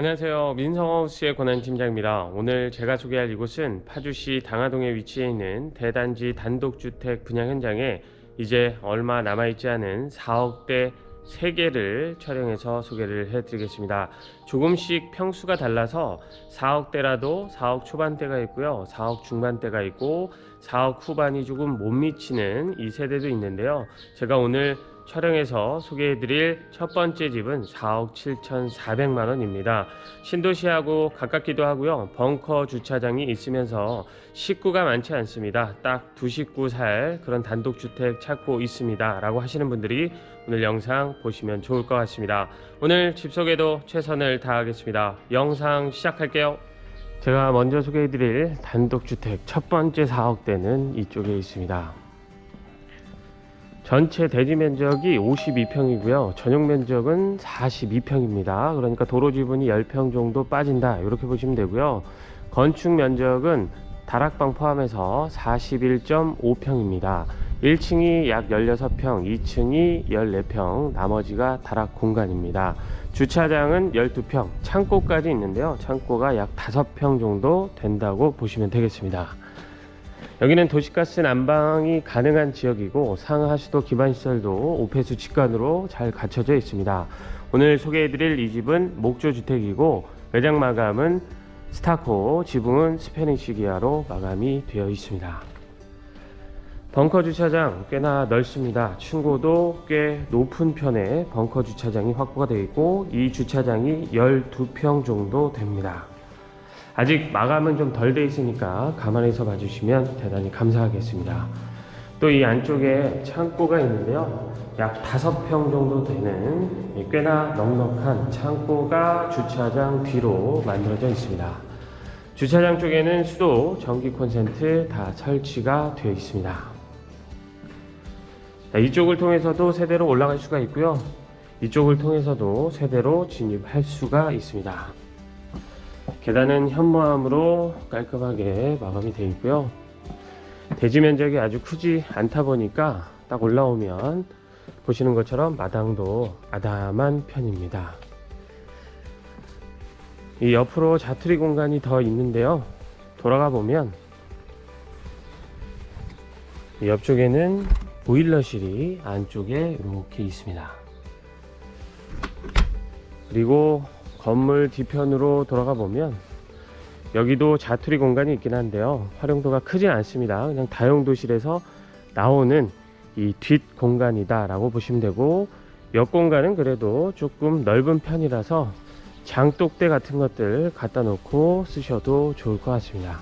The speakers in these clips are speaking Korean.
안녕하세요. 민성하우스의 권한팀장입니다. 오늘 제가 소개할 이곳은 파주시 당하동에 위치해 있는 대단지 단독주택 분양 현장에 이제 얼마 남아있지 않은 4억대 3개를 촬영해서 소개를 해드리겠습니다. 조금씩 평수가 달라서 4억대라도 4억 초반대가 있고요. 4억 중반대가 있고 4억 후반이 조금 못 미치는 이 세대도 있는데요. 제가 오늘 촬영해서 소개해드릴 첫 번째 집은 4억 7,400만 원입니다. 신도시하고 가깝기도 하고요. 벙커 주차장이 있으면서 식구가 많지 않습니다. 딱 두 식구 살 그런 단독주택 찾고 있습니다. 라고 하시는 분들이 오늘 영상 보시면 좋을 것 같습니다. 오늘 집 소개도 최선을 다하겠습니다. 영상 시작할게요. 제가 먼저 소개해드릴 단독주택 첫 번째 4억대는 이쪽에 있습니다. 전체 대지 면적이 52평이고요. 전용 면적은 42평입니다. 그러니까 도로 지분이 10평 정도 빠진다. 이렇게 보시면 되고요. 건축 면적은 다락방 포함해서 41.5평입니다. 1층이 약 16평, 2층이 14평, 나머지가 다락 공간입니다. 주차장은 12평, 창고까지 있는데요. 창고가 약 5평 정도 된다고 보시면 되겠습니다. 여기는 도시가스 난방이 가능한 지역이고 상하수도 기반시설도 오폐수 직관으로 잘 갖춰져 있습니다. 오늘 소개해드릴 이 집은 목조주택이고 외장 마감은 스타코, 지붕은 스페니쉬 기아로 마감이 되어 있습니다. 벙커 주차장 꽤나 넓습니다. 층고도 꽤 높은 편의 벙커 주차장이 확보가 되어 있고 이 주차장이 12평 정도 됩니다. 아직 마감은 좀 덜 돼 있으니까 감안해서 봐주시면 대단히 감사하겠습니다. 또 이 안쪽에 창고가 있는데요. 약 5평 정도 되는 꽤나 넉넉한 창고가 주차장 뒤로 만들어져 있습니다. 주차장 쪽에는 수도, 전기 콘센트 다 설치가 되어 있습니다. 자, 이쪽을 통해서도 세대로 올라갈 수가 있고요. 이쪽을 통해서도 세대로 진입할 수가 있습니다. 계단은 현무암으로 깔끔하게 마감이 되어 있고요. 대지 면적이 아주 크지 않다 보니까 딱 올라오면 보시는 것처럼 마당도 아담한 편입니다. 이 옆으로 자투리 공간이 더 있는데요. 돌아가 보면 이 옆쪽에는 보일러실이 안쪽에 이렇게 있습니다. 그리고 건물 뒤편으로 돌아가 보면 여기도 자투리 공간이 있긴 한데요. 활용도가 크진 않습니다. 그냥 다용도실에서 나오는 이 뒷 공간이다 라고 보시면 되고 옆 공간은 그래도 조금 넓은 편이라서 장독대 같은 것들 갖다 놓고 쓰셔도 좋을 것 같습니다.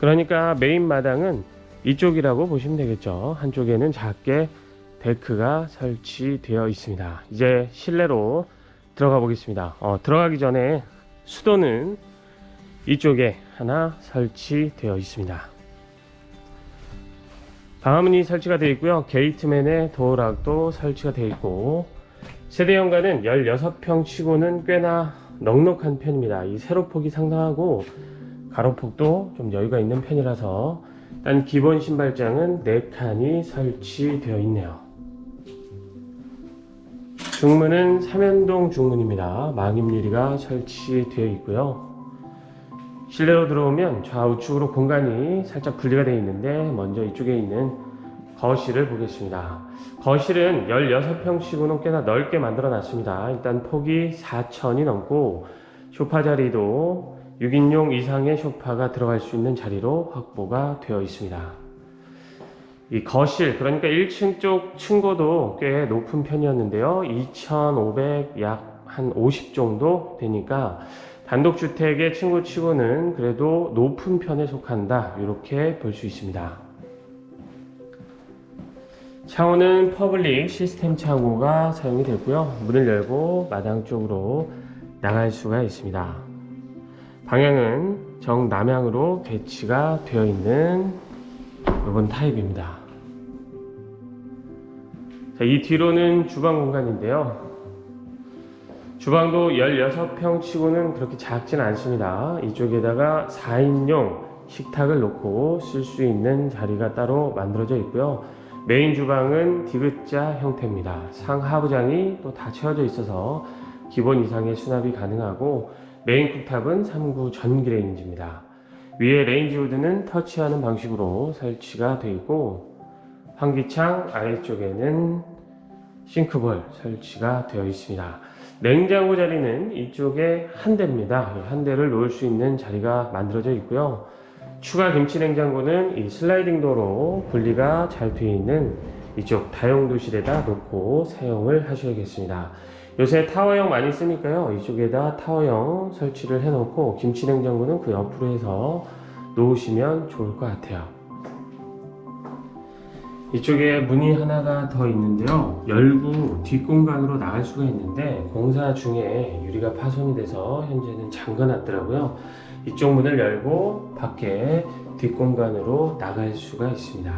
그러니까 메인 마당은 이쪽이라고 보시면 되겠죠. 한쪽에는 작게 데크가 설치되어 있습니다. 이제 실내로 들어가 보겠습니다. 어, 들어가기 전에 수도는 이쪽에 하나 설치되어 있습니다. 방화문이 설치가 되어 있고요. 게이트맨의 도어락도 설치가 되어 있고 세대 연가는 16평 치고는 꽤나 넉넉한 편입니다. 이 세로폭이 상당하고 가로폭도 좀 여유가 있는 편이라서 일단 기본 신발장은 4칸이 설치되어 있네요. 중문은 삼연동 중문입니다. 망임 유리가 설치되어 있고요. 실내로 들어오면 좌우측으로 공간이 살짝 분리가 되어 있는데 먼저 이쪽에 있는 거실을 보겠습니다. 거실은 16평치고는 꽤나 넓게 만들어 놨습니다. 일단 폭이 4천이 넘고 소파 자리도 6인용 이상의 소파가 들어갈 수 있는 자리로 확보가 되어 있습니다. 이 거실 그러니까 1층 쪽 층고도 꽤 높은 편이었는데요. 2,500 약 한 50 정도 되니까 단독주택의 층고 치고는 그래도 높은 편에 속한다. 이렇게 볼 수 있습니다. 창호는 퍼블릭 시스템 창호가 사용이 되고요. 문을 열고 마당 쪽으로 나갈 수가 있습니다. 방향은 정남향으로 배치가 되어 있는 이번 타입입니다. 자, 이 뒤로는 주방 공간인데요. 주방도 16평 치고는 그렇게 작진 않습니다. 이쪽에다가 4인용 식탁을 놓고 쓸 수 있는 자리가 따로 만들어져 있고요. 메인 주방은 디귿자 형태입니다. 상하부장이 또 다 채워져 있어서 기본 이상의 수납이 가능하고 메인 쿡탑은 3구 전기 레인지입니다. 위에 레인지 후드는 터치하는 방식으로 설치가 되어 있고 환기창 아래쪽에는 싱크볼 설치가 되어 있습니다. 냉장고 자리는 이쪽에 한 대입니다. 이한 대를 놓을 수 있는 자리가 만들어져 있고요. 추가 김치 냉장고는 이 슬라이딩 도로 분리가 잘 되어 있는 이쪽 다용도실에다 놓고 사용을 하셔야겠습니다. 요새 타워형 많이 쓰니까요. 이쪽에다 타워형 설치를 해놓고 김치 냉장고는 그 옆으로 해서 놓으시면 좋을 것 같아요. 이쪽에 문이 하나가 더 있는데요. 열고 뒷공간으로 나갈 수가 있는데 공사 중에 유리가 파손이 돼서 현재는 잠가 놨더라고요. 이쪽 문을 열고 밖에 뒷공간으로 나갈 수가 있습니다.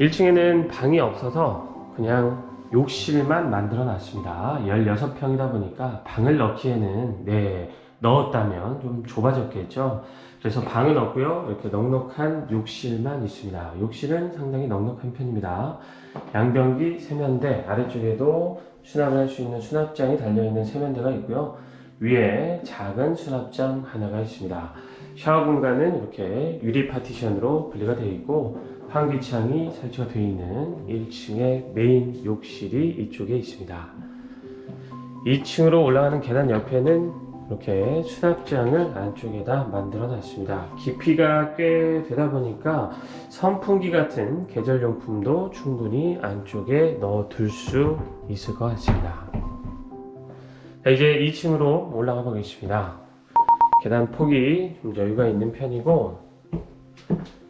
1층에는 방이 없어서 그냥 욕실만 만들어 놨습니다. 16평이다 보니까 방을 넣기에는 네, 넣었다면 좀 좁아졌겠죠. 그래서 방은 없고요. 이렇게 넉넉한 욕실만 있습니다. 욕실은 상당히 넉넉한 편입니다. 양변기 세면대 아래쪽에도 수납을 할 수 있는 수납장이 달려있는 세면대가 있고요. 위에 작은 수납장 하나가 있습니다. 샤워 공간은 이렇게 유리 파티션으로 분리가 되어 있고 환기창이 설치가 되어 있는 1층의 메인 욕실이 이쪽에 있습니다. 2층으로 올라가는 계단 옆에는 이렇게 수납장을 안쪽에다 만들어 놨습니다. 깊이가 꽤 되다 보니까 선풍기 같은 계절용품도 충분히 안쪽에 넣어 둘 수 있을 것 같습니다. 자, 이제 2층으로 올라가 보겠습니다. 계단 폭이 좀 여유가 있는 편이고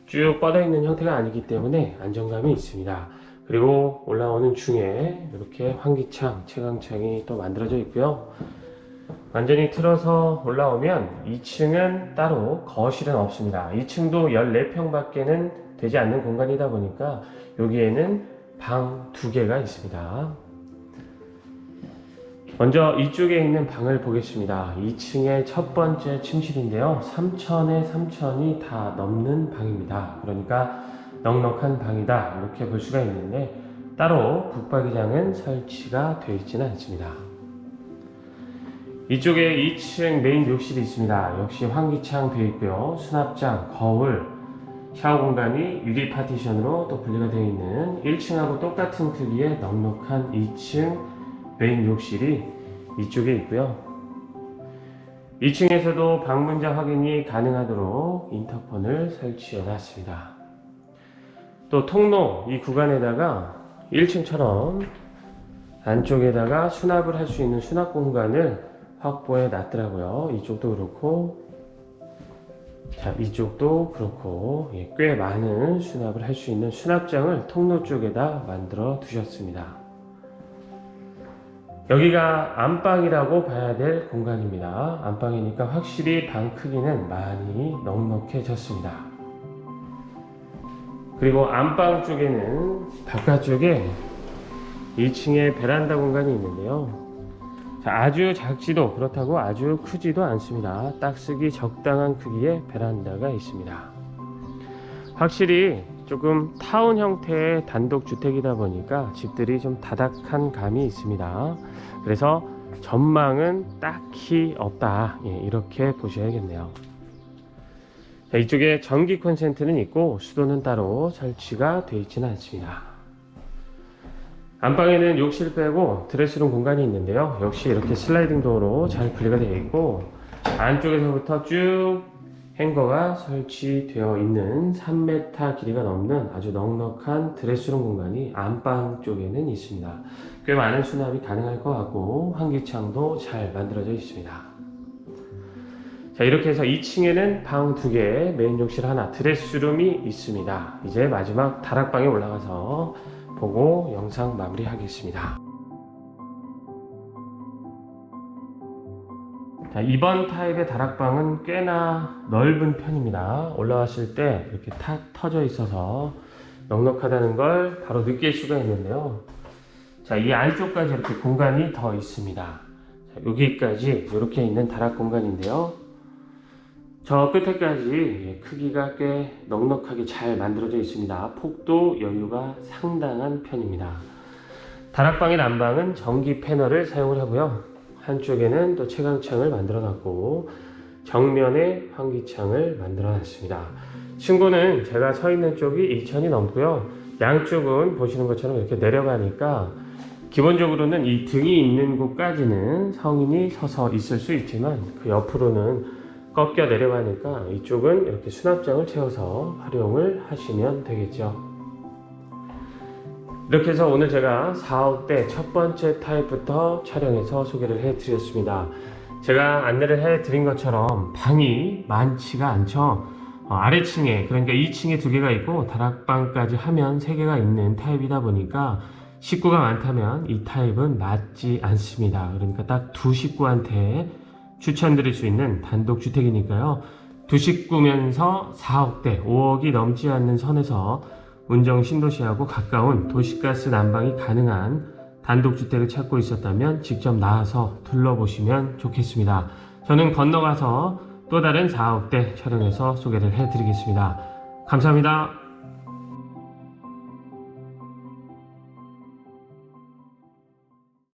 쭉 뻗어 있는 형태가 아니기 때문에 안정감이 있습니다. 그리고 올라오는 중에 이렇게 환기창, 채광창이 또 만들어져 있고요. 완전히 틀어서 올라오면 2층은 따로 거실은 없습니다. 2층도 14평밖에는 되지 않는 공간이다 보니까 여기에는 방 두 개가 있습니다. 먼저 이쪽에 있는 방을 보겠습니다. 2층의 첫 번째 침실인데요. 3천에 3천이 다 넘는 방입니다. 그러니까 넉넉한 방이다. 이렇게 볼 수가 있는데 따로 북박이장은 설치가 되어 있지는 않습니다. 이쪽에 2층 메인 욕실이 있습니다. 역시 환기창 되어 있고요. 수납장, 거울, 샤워 공간이 유리 파티션으로 또 분리가 되어 있는 1층하고 똑같은 크기의 넉넉한 2층 메인 욕실이 이쪽에 있고요. 2층에서도 방문자 확인이 가능하도록 인터폰을 설치해 놨습니다. 또 통로 이 구간에다가 1층처럼 안쪽에다가 수납을 할 수 있는 수납 공간을 확보해 놨더라고요. 이쪽도 그렇고, 자, 이쪽도 그렇고, 예, 꽤 많은 수납을 할 수 있는 수납장을 통로 쪽에다 만들어 두셨습니다. 여기가 안방이라고 봐야 될 공간입니다. 안방이니까 확실히 방 크기는 많이 넉넉해졌습니다. 그리고 안방 쪽에는 바깥쪽에 2층에 베란다 공간이 있는데요. 자, 아주 작지도 그렇다고 아주 크지도 않습니다. 딱 쓰기 적당한 크기의 베란다가 있습니다. 확실히 조금 타운 형태의 단독 주택이다 보니까 집들이 좀 다닥한 감이 있습니다. 그래서 전망은 딱히 없다. 예, 이렇게 보셔야겠네요. 자, 이쪽에 전기 콘센트는 있고 수도는 따로 설치가 되어 있지는 않습니다. 안방에는 욕실 빼고 드레스룸 공간이 있는데요. 역시 이렇게 슬라이딩 도어로 잘 분리가 되어 있고 안쪽에서부터 쭉 행거가 설치되어 있는 3m 길이가 넘는 아주 넉넉한 드레스룸 공간이 안방 쪽에는 있습니다. 꽤 많은 수납이 가능할 것 같고 환기창도 잘 만들어져 있습니다. 자 이렇게 해서 2층에는 방두 개, 메인 욕실 하나, 드레스룸이 있습니다. 이제 마지막 다락방에 올라가서 보고 영상 마무리하겠습니다. 자, 이번 타입의 다락방은 꽤나 넓은 편입니다. 올라왔을 때 이렇게 탁 터져 있어서 넉넉하다는 걸 바로 느낄 수가 있는데요. 자, 이 안쪽까지 이렇게 공간이 더 있습니다. 자, 여기까지 이렇게 있는 다락 공간인데요. 저 끝에까지 크기가 꽤 넉넉하게 잘 만들어져 있습니다. 폭도 여유가 상당한 편입니다. 다락방의 난방은 전기 패널을 사용을 하고요. 한쪽에는 또 채광창을 만들어 놨고 정면에 환기창을 만들어 놨습니다. 층고는 제가 서 있는 쪽이 2천이 넘고요. 양쪽은 보시는 것처럼 이렇게 내려가니까 기본적으로는 이 등이 있는 곳까지는 성인이 서서 있을 수 있지만 그 옆으로는 꺾여 내려가니까 이쪽은 이렇게 수납장을 채워서 활용을 하시면 되겠죠. 이렇게 해서 오늘 제가 4억대 첫 번째 타입부터 촬영해서 소개를 해드렸습니다. 제가 안내를 해드린 것처럼 방이 많지가 않죠. 어, 아래층에 그러니까 2층에 두 개가 있고 다락방까지 하면 세 개가 있는 타입이다 보니까 식구가 많다면 이 타입은 맞지 않습니다. 그러니까 딱 두 식구한테 추천드릴 수 있는 단독주택이니까요. 두 식구면서 4억대, 5억이 넘지 않는 선에서 운정 신도시하고 가까운 도시가스 난방이 가능한 단독주택을 찾고 있었다면 직접 나와서 둘러보시면 좋겠습니다. 저는 건너가서 또 다른 4억대 촬영해서 소개를 해드리겠습니다. 감사합니다.